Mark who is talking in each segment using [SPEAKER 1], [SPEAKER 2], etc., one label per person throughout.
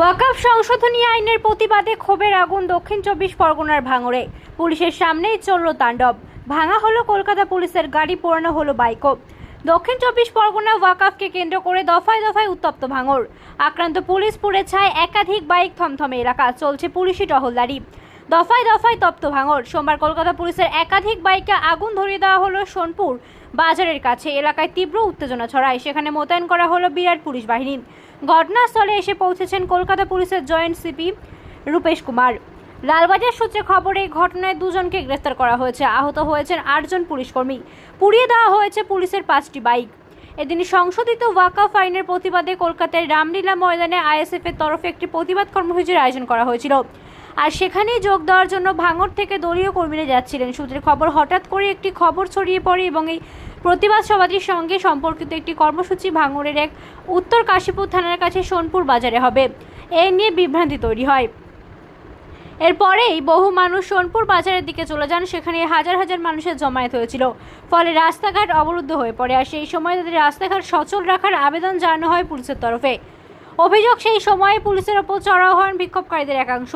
[SPEAKER 1] ওয়াকাফ সংশোধনী আইনের প্রতিবাদে ক্ষোভের আগুন দক্ষিণ চব্বিশ পরগনার ভাঙড়ে পুলিশের সামনেই চলল তাণ্ডব। ভাঙা হলো কলকাতা পুলিশের গাড়ি, পোড়ানো হলো বাইকও। দক্ষিণ চব্বিশ পরগনা ওয়াকফকে কেন্দ্র করে দফায় দফায় উত্তপ্ত ভাঙড় আক্রান্ত পুলিশ পুড়ে ছায় একাধিক বাইক থমথমে এলাকা। চলছে পুলিশি টহলদারি। দফায় দফায় তপ্ত ভাঙড় সোমবার কলকাতা পুলিশের একাধিক বাইকে আগুন ধরিয়ে দেওয়া হলো সোনপুর বাজারের কাছে। এলাকায় তীব্র উত্তেজনা ছড়ায়। সেখানে মোতায়েন করা হলো বিরাট পুলিশ বাহিনী। ঘটনাস্থলে এসে পৌঁছেছেন কলকাতা পুলিশের জয়েন্ট সিপি রূপেশ কুমার। লালবাজার সূত্রে খবর, এই ঘটনায় দুজনকে গ্রেফতার করা হয়েছে। আহত হয়েছেন আটজন পুলিশকর্মী। পুড়িয়ে দেওয়া হয়েছে পুলিশের পাঁচটি বাইক। এদিন সংশোধিত ওয়াকাফ আইনের প্রতিবাদে কলকাতার রামলীলা ময়দানে আইএসএফ এর তরফে একটি প্রতিবাদ কর্মসূচির আয়োজন করা হয়েছিল। আর সেখানেই যোগ দেওয়ার জন্য ভাঙড় থেকে দলীয় কর্মীরা যাচ্ছিলেন। সূত্রে খবর, হঠাৎ করে একটি খবর ছড়িয়ে পড়ে এবং এই প্রতিবাদ সভাটির সঙ্গে সম্পর্কিত একটি কর্মসূচি ভাঙরের এক উত্তর কাশীপুর থানার কাছে সোনপুর বাজারে হবে। এই নিয়ে বিভ্রান্তি তৈরি হয়। এরপরেই বহু মানুষ সোনপুর বাজারের দিকে চলে যান। সেখানে হাজার হাজার মানুষের জমায়েত হয়েছিল। ফলে রাস্তাঘাট অবরুদ্ধ হয়ে পড়ে আর সেই সময় তাদের রাস্তাঘাট সচল রাখার আবেদন জানানো হয় পুলিশের তরফে। অভিযোগ, সেই সময়ে পুলিশের ওপর চড়াও হন বিক্ষোভকারীদের একাংশ।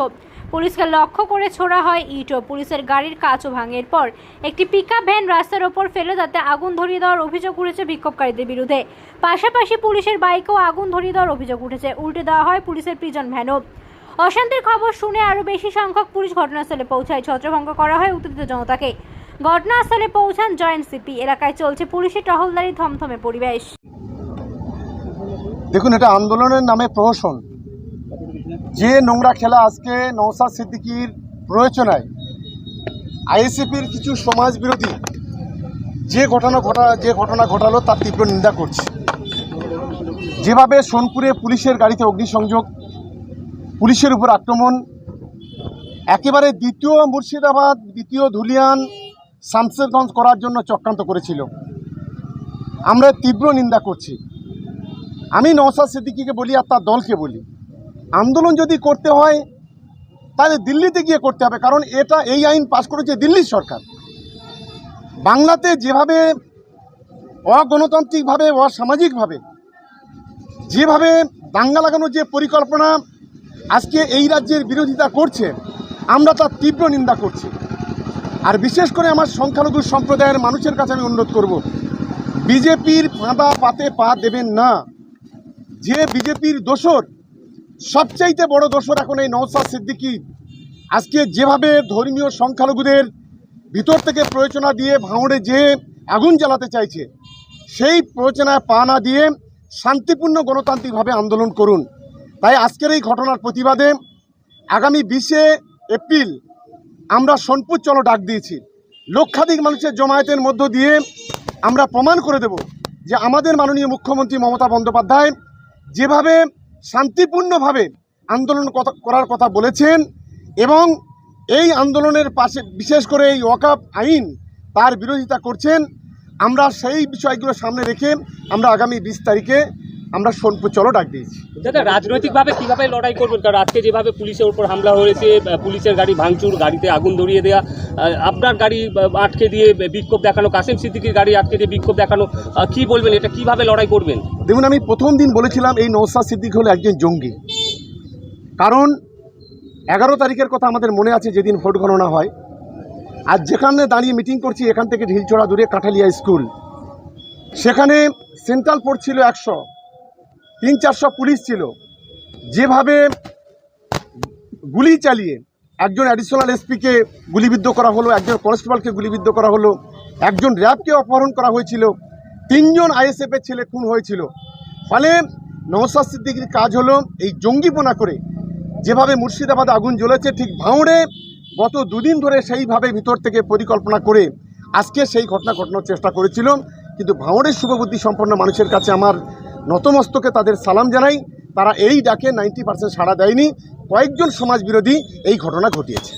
[SPEAKER 1] পুলিশকে লক্ষ্য করে ছোড়া হয় ইটও। পুলিশের গাড়ির কাঁচও ভাঙের পর একটি পিকআপ ভ্যান রাস্তার ওপর ফেলে তাতে আগুন ধরিয়ে দেওয়ার অভিযোগ উঠেছে বিক্ষোভকারীদের বিরুদ্ধে। পাশাপাশি পুলিশের বাইকেও আগুন ধরিয়ে দেওয়ার অভিযোগ উঠেছে। উল্টে দেওয়া হয় পুলিশের প্রিজন ভ্যানও অশান্তির খবর শুনে আরও বেশি সংখ্যক পুলিশ ঘটনাস্থলে পৌঁছায়। ছত্রভঙ্গ করা হয় উত্তেজিত জনতাকে। ঘটনাস্থলে পৌঁছান জয়েন্ট সিপি। এলাকায় চলছে পুলিশের টহলদারি থমথমে পরিবেশ।
[SPEAKER 2] দেখুন, এটা আন্দোলনের নামে প্রহসন। যে নোংরা খেলা আজকে নওসাদ সিদ্দিকির প্রয়োজনায় আইএসএফের কিছু সমাজ বিরোধী যে ঘটনা ঘটা যে ঘটনা ঘটালো তার তীব্র নিন্দা করছে। যেভাবে সোনপুরে পুলিশের গাড়িতে অগ্নিসংযোগ, পুলিশের উপর আক্রমণ, একেবারে দ্বিতীয় মুর্শিদাবাদ, দ্বিতীয় ধুলিয়ান শামসেরগঞ্জ করার জন্য চক্রান্ত করেছিল। আমরা তীব্র নিন্দা করছি। আমি নওসাদ সিদ্দিকিকে বলি আর তার দলকে বলি। আন্দোলন যদি করতে হয়, তাহলে দিল্লিতে গিয়ে করতে হবে, কারণ এটা এই আইন পাশ করেছে দিল্লির সরকার। বাংলাতে যেভাবে অগণতান্ত্রিকভাবে, অসামাজিকভাবে, যেভাবে দাঙ্গা লাগানোর যে পরিকল্পনা আজকে এই রাজ্যের বিরোধিতা করছে, আমরা তার তীব্র নিন্দা করছি। আর বিশেষ করে আমার সংখ্যালঘু সম্প্রদায়ের মানুষের কাছে আমি অনুরোধ করব, বিজেপির ফাঁদা পাতে পা দেবেন না। যে বিজেপির দোসর সবচাইতে বড় দোসর এখন এই নওসাদ সিদ্দিকি। আজকে যেভাবে ধর্মীয় সংখ্যালঘুদের ভিতর থেকে প্রয়োজনা দিয়ে ভাঙড়ে যে আগুন জ্বালাতে চাইছে, সেই প্রয়োজনায় পা না দিয়ে শান্তিপূর্ণ গণতান্ত্রিকভাবে আন্দোলন করুন। তাই আজকের এই ঘটনার প্রতিবাদে আগামী বিশে এপ্রিল আমরা সোনপুর চলো ডাক দিয়েছি। লক্ষাধিক মানুষের জমায়েতের মধ্য দিয়ে আমরা প্রমাণ করে দেব যে আমাদের মাননীয় মুখ্যমন্ত্রী মমতা বন্দ্যোপাধ্যায় যেভাবে শান্তিপূর্ণভাবে আন্দোলন করার কথা বলেছেন এবং এই আন্দোলনের পাশে বিশেষ করে এই ওয়াকাপ আইন তার বিরোধিতা করছেন। আমরা সেই বিষয়গুলো সামনে রেখে আমরা আগামী বিশ তারিখে আমরা সোনপুর চলো ডাক দিয়েছি।
[SPEAKER 3] দাদা রাজনৈতিকভাবে কীভাবে লড়াই করবেন? কারণ আজকে যেভাবে পুলিশের উপর হামলা হয়েছে পুলিশের গাড়ি ভাঙচুর গাড়িতে আগুন ধরিয়ে দেওয়া আপনার গাড়ি আটকে দিয়ে বিক্ষোভ দেখানো কাসিম সিদ্দিকির গাড়ি আটকে দিয়ে বিক্ষোভ দেখানো কি বলবেন? এটা কীভাবে লড়াই করবেন?
[SPEAKER 2] দেখুন আমি প্রথম দিন বলেছিলাম এই নৌসাদ সিদ্দিক হলো একজন জঙ্গি। কারণ এগারো তারিখের কথা আমাদের মনে আছে যেদিন ভোট গণনা হয়। আর যেখানে দাঁড়িয়ে মিটিং করছি এখান থেকে ঢিলচড়া দূরে কাঠালিয়া স্কুল। সেখানে সেন্ট্রাল ফোর্স ছিল একশো। তিন চারশো পুলিশ ছিল। যেভাবে গুলি চালিয়ে একজন অ্যাডিশনাল এসপিকে গুলিবিদ্ধ করা হলো, একজন কনস্টেবলকে গুলিবিদ্ধ করা হলো, একজন র্যাবকে অপহরণ করা হয়েছিল, তিনজন আইএসএফের ছেলে খুন হয়েছিল। ফলে নওসাদ সিদ্দিকির কাজ হলো এই জঙ্গিপনা করে যেভাবে মুর্শিদাবাদ আগুন জ্বলেছে, ঠিক ভাঁড়ে গত দুদিন ধরে সেইভাবে ভিতর থেকে পরিকল্পনা করে আজকে সেই ঘটনা ঘটানোর চেষ্টা করেছিল। কিন্তু ভাঁড়ের শুভবুদ্ধি সম্পন্ন মানুষের কাছে আমার নতমস্তকে তাদের সালাম জানাই। তারা এই ডাকে নাইনটি পার্সেন্ট সাড়া দেয়নি। কয়েকজন সমাজবিরোধী এই ঘটনা ঘটিয়েছে।